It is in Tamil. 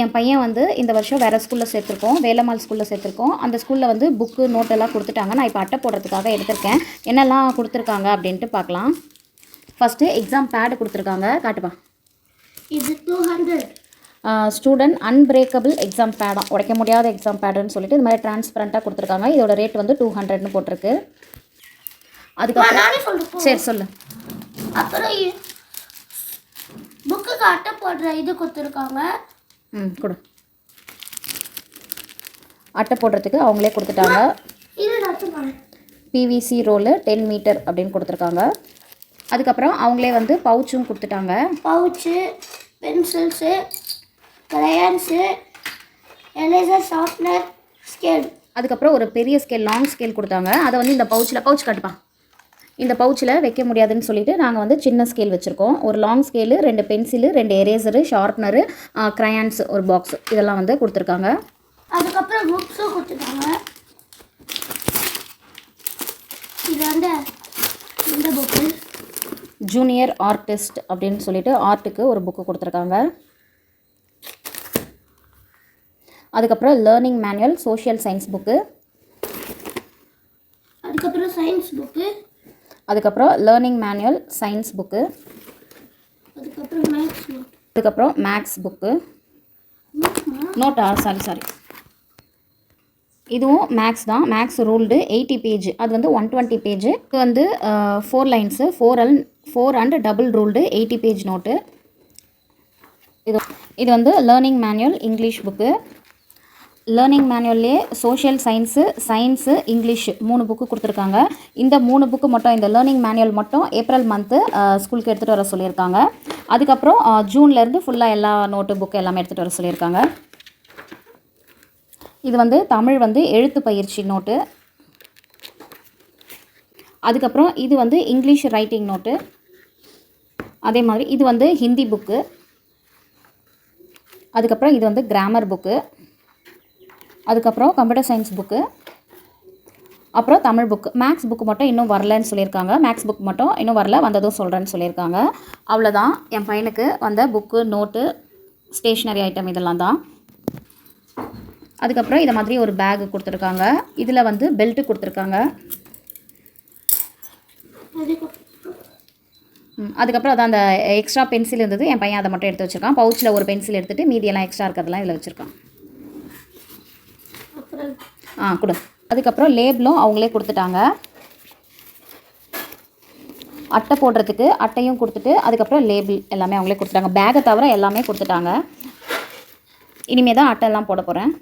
என் பையன் வந்து இந்த வருஷம் வேறு ஸ்கூலில் சேர்த்துருக்கோம் வேலம்மாள் ஸ்கூலில் சேர்த்துருக்கோம். அந்த ஸ்கூலில் வந்து புக்கு நோட்டெல்லாம் கொடுத்துட்டாங்க. நான் இப்போ அட்டை போடுறதுக்காக எடுத்திருக்கேன். என்னெல்லாம் கொடுத்துருக்காங்க அப்படின்ட்டு பார்க்கலாம். ஃபஸ்ட்டு எக்ஸாம் பேடு கொடுத்துருக்காங்க. காட்டுப்பா. இது two hundred student unbreakable exam பேடாக உடைக்க முடியாத எக்ஸாம் பேடுன்னு சொல்லிட்டு இது மாதிரி டிரான்ஸ்பரண்ட்டாக கொடுத்துருக்காங்க. இதோட ரேட் வந்து டூ ஹண்ட்ரட்னு போட்டிருக்கு. அதுக்கப்புறம் சரி சொல்லு. அப்புறம் புக்குக்கு அட்டை போடுற இது கொடுத்துருக்காங்க. ம் கொடு. அட்டை போடுறதுக்கு அவங்களே கொடுத்துட்டாங்க. பிவிசி ரோலு டென் மீட்டர் அப்படின்னு கொடுத்துருக்காங்க. அதுக்கப்புறம் அவங்களே வந்து பவுச்சும் கொடுத்துட்டாங்க. Pouch pencils crayons eraser sharpener scale அதுக்கப்புறம் ஒரு பெரிய ஸ்கேல் லாங் ஸ்கேல் கொடுத்தாங்க. அதை வந்து இந்த பவுச்சில் பவுச் காட்டுப்பா. இந்த பவுச்சில் வைக்க முடியாதுன்னு சொல்லிட்டு நாங்கள் வந்து சின்ன ஸ்கேல் வச்சுருக்கோம். ஒரு லாங் ஸ்கேலு ரெண்டு பென்சிலு ரெண்டு எரேசரு ஷார்ப்னரு க்ரையான்ஸ் ஒரு பாக்ஸ் இதெல்லாம் வந்து கொடுத்துருக்காங்க. அதுக்கப்புறம் புக்ஸும் கொடுத்துருக்காங்க. இது வந்து இந்த புக்கு ஜூனியர் ஆர்டிஸ்ட் அப்படின்னு சொல்லிட்டு ஆர்ட்டுக்கு ஒரு புக்கு கொடுத்துருக்காங்க. அதுக்கப்புறம் learning manual social science book அதுக்கப்புறம் சயின்ஸ் புக்கு அதுக்கப்புறம் லேர்னிங் மேனுவல் சயின்ஸ் புக்கு அதுக்கப்புறம் மேக்ஸ் அதுக்கப்புறம் மேக்ஸ் புக்கு நோட்டா சாரி சாரி இதுவும் மேக்ஸ் தான். மேக்ஸ் ரூல்டு எயிட்டி பேஜ் அது வந்து ஒன் டுவெண்ட்டி பேஜ் இது வந்து four lines four Al four and double ruled eighty page note இது இது வந்து learning manual English book learning மேனுவல்லே social science science English மூணு புக்கு கொடுத்துருக்காங்க. இந்த மூணு புக்கு மட்டும் இந்த லேர்னிங் மேனுவல் மட்டும் ஏப்ரல் மந்த்து ஸ்கூலுக்கு எடுத்துகிட்டு வர சொல்லியிருக்காங்க. அதுக்கப்புறம் ஜூன்லேருந்து ஃபுல்லாக எல்லா நோட்டு புக்கு எல்லாமே எடுத்துகிட்டு வர சொல்லியிருக்காங்க. இது வந்து தமிழ் வந்து எழுத்து பயிற்சி நோட்டு அதுக்கப்புறம் இது வந்து இங்கிலீஷ் ரைட்டிங் நோட்டு அதே மாதிரி இது வந்து ஹிந்தி புக்கு அதுக்கப்புறம் இது வந்து கிராமர் புக்கு அதுக்கப்புறம் கம்ப்யூட்டர் சயின்ஸ் புக்கு அப்புறம் தமிழ் புக்கு மேக்ஸ் புக்கு மட்டும் இன்னும் வரலன்னு சொல்லியிருக்காங்க. மேக்ஸ் புக் மட்டும் இன்னும் வரல வந்ததும் சொல்கிறேன்னு சொல்லியிருக்காங்க. அவ்வளோதான் என் பையனுக்கு வந்த புக்கு நோட்டு ஸ்டேஷ்னரி ஐட்டம் இதெல்லாம் தான். அதுக்கப்புறம் இதை மாதிரி ஒரு பேக் கொடுத்துருக்காங்க. இதில் வந்து பெல்ட்டு கொடுத்துருக்காங்க. அதுக்கப்புறம் அதான் அந்த எக்ஸ்ட்ரா பென்சில் இருந்தது. என் பையன் அதை மட்டும் எடுத்து வச்சுருக்கான். பவுச்சில் ஒரு பென்சில் எடுத்துகிட்டு மீதியெல்லாம் எக்ஸ்ட்ரா இருக்கிறதெல்லாம் இதில் வச்சுருக்கான். ஆ கொடு. அதுக்கப்புறம் லேபிளும் அவங்களே கொடுத்துட்டாங்க. அட்டை போடுறதுக்கு அட்டையும் கொடுத்துட்டு அதுக்கப்புறம் லேபிள் எல்லாமே அவங்களே கொடுத்துட்டாங்க. பேக்கை தவிர எல்லாமே கொடுத்துட்டாங்க. இனிமேல் தான் எல்லாம் போட போகிறேன்